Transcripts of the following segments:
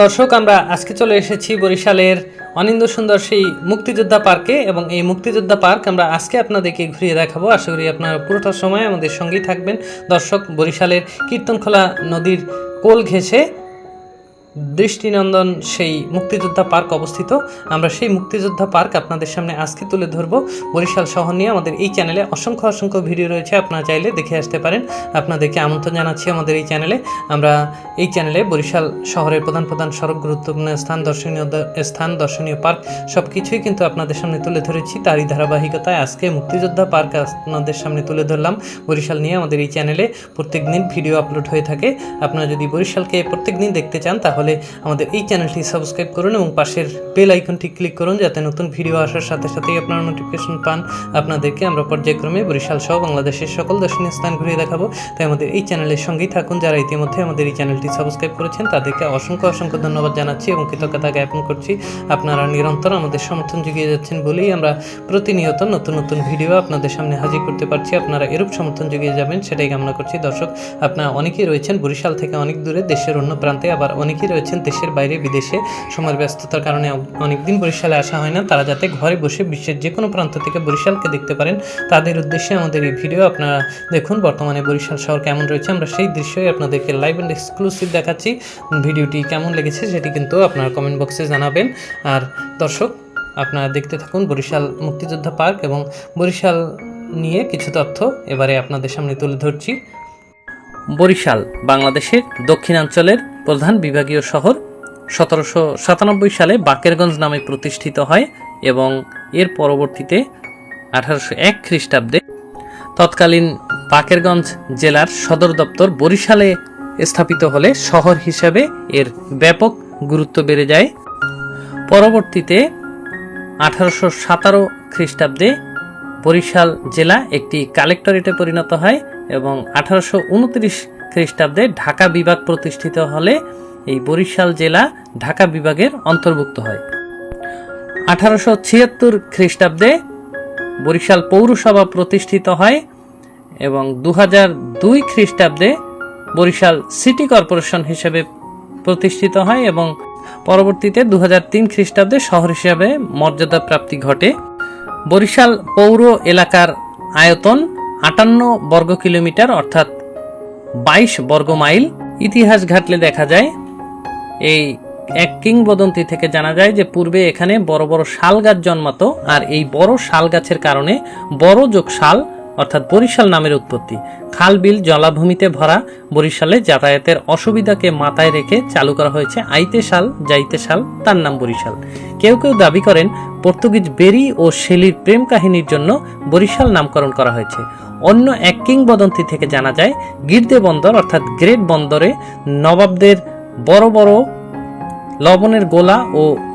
দর্শক, আমরা আজকে চলে এসেছি বরিশালের অনিন্দ সুন্দর সেই মুক্তিযোদ্ধা পার্কে এবং এই মুক্তিযোদ্ধা পার্ক আমরা আজকে আপনাদেরকে ঘুরিয়ে দেখাবো। আশা করি আপনারা পুরোটা সময় আমাদের সঙ্গেই থাকবেন। দর্শক, বরিশালের কীর্তনখোলা নদীর কোল ঘেঁষে দৃষ্টিনন্দন সেই মুক্তিযোদ্ধা পার্ক অবস্থিত। আমরা সেই মুক্তিযোদ্ধা পার্ক আপনাদের সামনে আজকে তুলে ধরবো। বরিশাল শহর নিয়ে আমাদের এই চ্যানেলে অসংখ্য অসংখ্য ভিডিও রয়েছে, আপনারা চাইলে দেখে আসতে পারেন। আপনাদেরকে আমন্ত্রণ জানাচ্ছি আমাদের এই চ্যানেলে। আমরা এই চ্যানেলে বরিশাল শহরের প্রধান প্রধান সড়ক গুরুত্বপূর্ণ স্থান, দর্শনীয় স্থান, দর্শনীয় পার্ক সব কিছুই কিন্তু আপনাদের সামনে তুলে ধরেছি। তারই ধারাবাহিকতায় আজকে মুক্তিযোদ্ধা পার্ক আপনাদের সামনে তুলে ধরলাম। বরিশাল নিয়ে আমাদের এই চ্যানেলে প্রত্যেক দিন ভিডিও আপলোড হয়ে থাকে। আপনারা যদি বরিশালকে প্রত্যেক দিন দেখতে চান, তাহলে আমাদের এই চ্যানেলটি সাবস্ক্রাইব করুন এবং পাশের বেল আইকনটি ক্লিক করুন যাতে নতুন ভিডিও আসার সাথে সাথেই আপনারা নোটিফিকেশন পান। আপনাদেরকে আমরা পর্যায়ক্রমে বরিশাল সহ বাংলাদেশের সকল দর্শনীয় স্থান ঘুরিয়ে দেখাবো। তাই আমাদের এই চ্যানেলের সঙ্গেই থাকুন। যারা ইতিমধ্যে আমাদের এই চ্যানেলটি সাবস্ক্রাইব করেছেন, তাদেরকে অসংখ্য অসংখ্য ধন্যবাদ জানাচ্ছি এবং কৃতজ্ঞতা জ্ঞাপন করছি। আপনারা নিরন্তর আমাদের সমর্থন জুগিয়ে যাচ্ছেন বলেই আমরা প্রতিনিয়ত নতুন নতুন ভিডিও আপনাদের সামনে হাজির করতে পারছি। আপনারা এরূপ সমর্থন জুগিয়ে যাবেন, সেটাই কামনা করছি। দর্শক, আপনারা অনেকেই রয়েছেন বরিশাল থেকে অনেক দূরে, দেশের অন্য প্রান্তে আবার অনেকেই রয়েছেন দেশের বাইরে, বিদেশে সময়ের ব্যস্ততার কারণে অনেকদিন বরিশালে আসা হয় না। তারা যাতে ঘরে বসে বিশ্বের যে কোনো প্রান্ত থেকে বরিশালকে দেখতে পারেন, তাদের উদ্দেশ্যে আমাদের এই ভিডিও আপনারা দেখুন। বর্তমানে বরিশাল শহর কেমন রয়েছে আমরা সেই দৃশ্যই আপনাদেরকে লাইভ অ্যান্ড এক্সক্লুসিভ দেখাচ্ছি। ভিডিওটি কেমন লেগেছে সেটি কিন্তু আপনারা কমেন্ট বক্সে জানাবেন। আর দর্শক, আপনারা দেখতে থাকুন বরিশাল মুক্তিযোদ্ধা পার্ক এবং বরিশাল নিয়ে কিছু তথ্য এবারে আপনাদের সামনে তুলে ধরছি। বরিশাল, বাংলাদেশের দক্ষিণাঞ্চলের প্রধান বিভাগীয় শহর সতেরোশো সাতানব্বই সালে বাকেরগঞ্জ নামে প্রতিষ্ঠিত হয় এবং এর পরবর্তীতে আঠারোশো এক খ্রিস্টাব্দে তৎকালীন বাকেরগঞ্জ জেলার সদর দপ্তর বরিশালে স্থাপিত হলে শহর হিসাবে এর ব্যাপক গুরুত্ব বেড়ে যায়। পরবর্তীতে আঠারোশো সাতারো খ্রিস্টাব্দে বরিশাল জেলা একটি কালেক্টরেটে পরিণত হয় এবং আঠারোশো উনত্রিশ খ্রিস্টাব্দে ঢাকা বিভাগ প্রতিষ্ঠিত হলে এই বরিশাল জেলা ঢাকা বিভাগের অন্তর্ভুক্ত হয়। আঠারোশো ছিয়াত্তর খ্রিস্টাব্দে বরিশাল পৌরসভা প্রতিষ্ঠিত হয় এবং দু দুই খ্রিস্টাব্দে বরিশাল সিটি কর্পোরেশন হিসেবে প্রতিষ্ঠিত হয় এবং পরবর্তীতে দু তিন খ্রিস্টাব্দে শহর হিসাবে মর্যাদা প্রাপ্তি ঘটে। বরিশাল পৌর এলাকার আয়তন আটান্ন বর্গ কিলোমিটার, অর্থাৎ বাইশ বর্গ মাইল ইতিহাস ঘাটলে দেখা যায়, এই এক কিংবদন্তি থেকে জানা যায় যে পূর্বে এখানে বড় বড় শাল গাছ জন্মাতো আর এই বড় শাল গাছের কারণে বড় যোগ শাল অর্থাৎ বরিশাল নামের উৎপত্তি। খাল বিল জলাভূমিতে ভরা বরিশালে যাতায়াতের অসুবিধাকে মাথায় রেখে চালু করা হয়েছে আইতে শাল, যাইতে শাল, তার নাম বরিশাল। কেউ কেউ দাবি করেন পর্তুগিজ বেরি ও শেলির প্রেম কাহিনীর জন্য বরিশাল নামকরণ করা হয়েছে। অন্য এক কিংবদন্তি থেকে জানা যায়, গির্দে বন্দর অর্থাৎ গ্রেট বন্দরে নবাবদের বড় বড় লবণের গোলা ও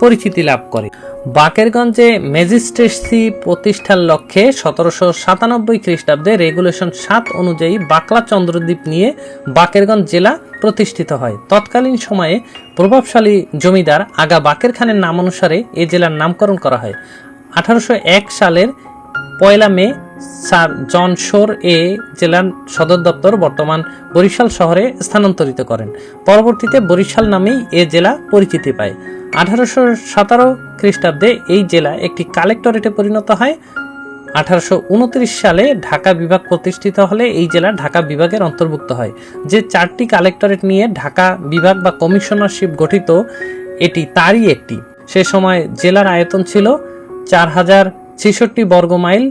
পরিচিতি লাভ করে। বাকেরগঞ্জে ম্যাজিস্ট্রেসি প্রতিষ্ঠার লক্ষ্যে সতেরোশো সাতানব্বই খ্রিস্টাব্দে রেগুলেশন সাত অনুযায়ী বাকলা চন্দ্রদ্বীপ নিয়ে বাকেরগঞ্জ জেলা প্রতিষ্ঠিত হয়। তৎকালীন সময়ে প্রভাবশালী জমিদার আগা বাকের খানের নাম অনুসারে এ জেলার নামকরণ করা হয়। আঠারোশো এক সালের পয়লা মে স্যার জন শোর এ জেলার সদর দপ্তর বর্তমান বরিশাল শহরে স্থানান্তরিত করেন। পরবর্তীতে বরিশাল নামেই এ জেলা পরিচিতি পায়। আঠারোশো সতেরো খ্রিস্টাব্দে এই জেলা একটি কালেক্টরেটে পরিণত হয়। আঠারোশো উনত্রিশ সালে ঢাকা বিভাগ প্রতিষ্ঠিত হলে এই জেলা ঢাকা বিভাগের অন্তর্ভুক্ত হয়। যে চারটি কালেক্টরেট নিয়ে ঢাকা বিভাগ বা কমিশনারশিপ গঠিত, এটি তারই একটি। সে সময় জেলার আয়তন ছিল চার হাজার ছেষট্টি বর্গ মাইল।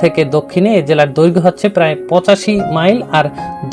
থেকে দক্ষিণে এ জেলার দৈর্ঘ্য হচ্ছে প্রায় পঁচাশি মাইল আর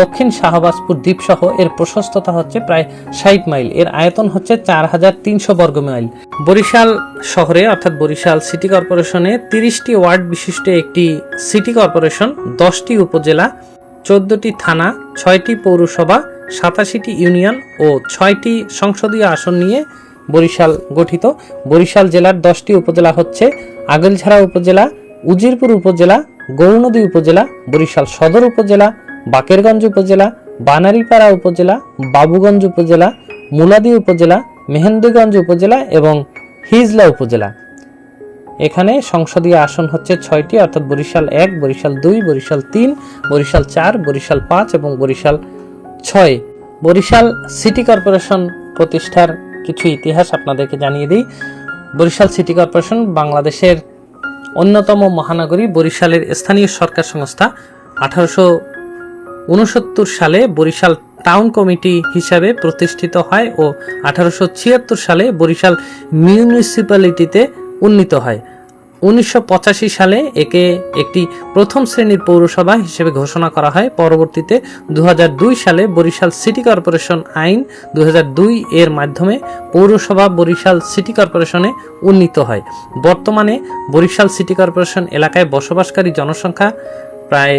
দক্ষিণ শাহবাজপুর দ্বীপ সহ এর প্রশস্ততা হচ্ছে প্রায় ষাট মাইল। এর আয়তন হচ্ছে চার হাজার তিনশো বর্গ মাইল। বরিশাল শহরে, অর্থাৎ বরিশাল সিটি কর্পোরেশনে তিরিশটি ওয়ার্ড বিশিষ্ট একটি সিটি কর্পোরেশন, দশটি উপজেলা, চোদ্দটি থানা, ছয়টি পৌরসভা, সাতাশিটি ইউনিয়ন ও ছয়টি সংসদীয় আসন নিয়ে বরিশাল গঠিত। বরিশাল জেলার দশটি উপজেলা হচ্ছে আগলঝাড়া উপজেলা উজিরপুর উপজেলা গৌনদী উপজেলা, বরিশাল সদর উপজেলা, বাকেরগঞ্জ উপজেলা, বানারীপাড়া উপজেলা, বাবুগঞ্জ উপজেলা, মুলাদি উপজেলা, মেহেন্দিগঞ্জ উপজেলা এবং হিজলা উপজেলা। এখানে সংসদীয় আসন হচ্ছে ছয়টি, অর্থাৎ বরিশাল এক, বরিশাল দুই, বরিশাল তিন, বরিশাল চার, বরিশাল পাঁচ এবং বরিশাল ছয়। বরিশাল সিটি কর্পোরেশন প্রতিষ্ঠার কিছু ইতিহাস আপনাদেরকে জানিয়ে দিই। বরিশাল সিটি কর্পোরেশন বাংলাদেশের অন্যতম মহানগরী বরিশালের স্থানীয় সরকার সংস্থা। আঠারোশো উনসত্তর সালে বরিশাল টাউন কমিটি হিসাবে প্রতিষ্ঠিত হয় ও আঠারোশো ছিয়াত্তর সালে বরিশাল মিউনিসিপ্যালিটিতে উন্নীত হয়। উনিশশো পঁচাশি সালে একে একটি প্রথম শ্রেণির পৌরসভা হিসেবে ঘোষণা করা হয়। পরবর্তীতে দু হাজার দুই সালে বরিশাল সিটি কর্পোরেশন আইন দু হাজার দুই এর মাধ্যমে পৌরসভা বরিশাল সিটি কর্পোরেশনে উন্নীত হয়। বর্তমানে বরিশাল সিটি কর্পোরেশন এলাকায় বসবাসকারী জনসংখ্যা প্রায়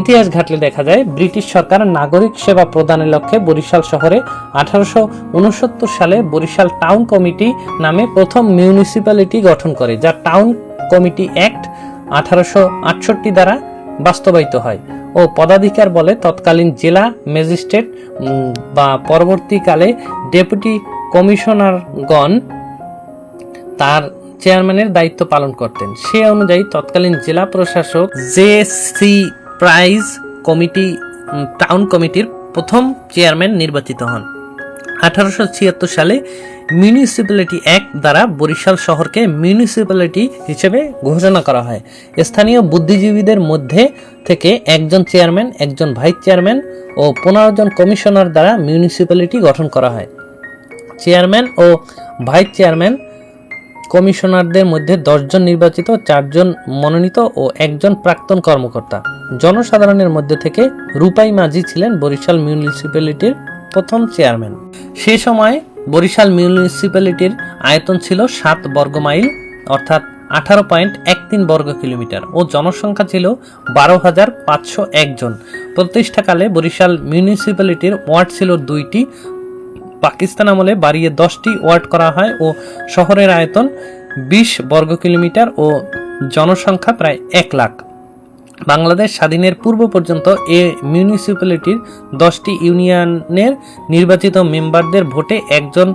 ইতিহাস ঘাটলে দেখা যায়, ব্রিটিশ সরকার নাগরিক সেবা প্রদানের লক্ষ্যে বরিশাল শহরে আঠারোশো উনসত্তর সালে বরিশাল টাউন কমিটি নামে প্রথম মিউনিসিপ্যালিটি গঠন করে, যা টাউন কমিটি অ্যাক্ট আঠারোশো আটষট্টি দ্বারা বাস্তবায়িত হয় ও পদাধিকার বলে তৎকালীন জেলা ম্যাজিস্ট্রেট বা পরবর্তীকালে ডেপুটি কমিশনারগণ তার চেয়ারম্যানের দায়িত্ব পালন করতেন। সে অনুযায়ী তৎকালীন জেলা প্রশাসক J C Price committee town কমিটির প্রথম চেয়ারম্যান নির্বাচিত হন। আঠারোশো ছিয়াত্তর সালে মিউনিসিপ্যালিটি অ্যাক্ট দ্বারা বরিশাল শহরকে মিউনিসিপ্যালিটি হিসেবে ঘোষণা করা হয়। স্থানীয় বুদ্ধিজীবীদের মধ্যে থেকে একজন চেয়ারম্যান, একজন ভাইস চেয়ারম্যান ও পনেরো জন কমিশনার দ্বারা মিউনিসিপ্যালিটি গঠন করা হয়। চেয়ারম্যান ও ভাইস চেয়ারম্যান কমিশনারদের মধ্যে দশজন নির্বাচিত, চারজন মনোনীত ও একজন প্রাক্তন কর্মকর্তা। জনসাধারণের মধ্যে থেকে রূপাই মাঝি ছিলেন বরিশাল মিউনিসিপ্যালিটির প্রথম চেয়ারম্যান। সে সময় বরিশাল মিউনিসিপ্যালিটির আয়তন ছিল সাত বর্গ মাইল, অর্থাৎ আঠারো পয়েন্ট এক তিন বর্গ কিলোমিটার ও জনসংখ্যা ছিল বারো হাজার পাঁচশো একজন প্রতিষ্ঠাকালে বরিশাল মিউনিসিপ্যালিটির ওয়ার্ড ছিল দুইটি পাকিস্তান আমলে বাড়িয়ে দশটি ওয়ার্ড করা হয় ও শহরের আয়তন বিশ বর্গ কিলোমিটার ও জনসংখ্যা প্রায় এক লাখ। বাংলাদেশ স্বাধীনের পূর্ব পর্যন্ত এ মিউনিসিপ্যালিটির দশটি ইউনিয়নের নির্বাচিত মেম্বারদের ভোটে একজন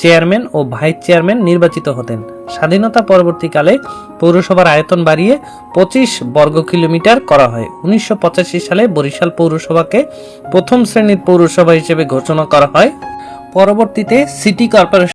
চেয়ারম্যান ও ভাইস চেয়ারম্যান নির্বাচিত হতেন। স্বাধীনতা পরবর্তীকালে পৌরসভার আয়তন বাড়িয়ে পঁচিশ বর্গ কিলোমিটার করা হয়। উনিশশো পঁচাশি সালে বরিশাল পৌরসভাকে প্রথম শ্রেণির পৌরসভা হিসেবে ঘোষণা করা হয়। পরবর্তীতে সিটি কর্পোরেশন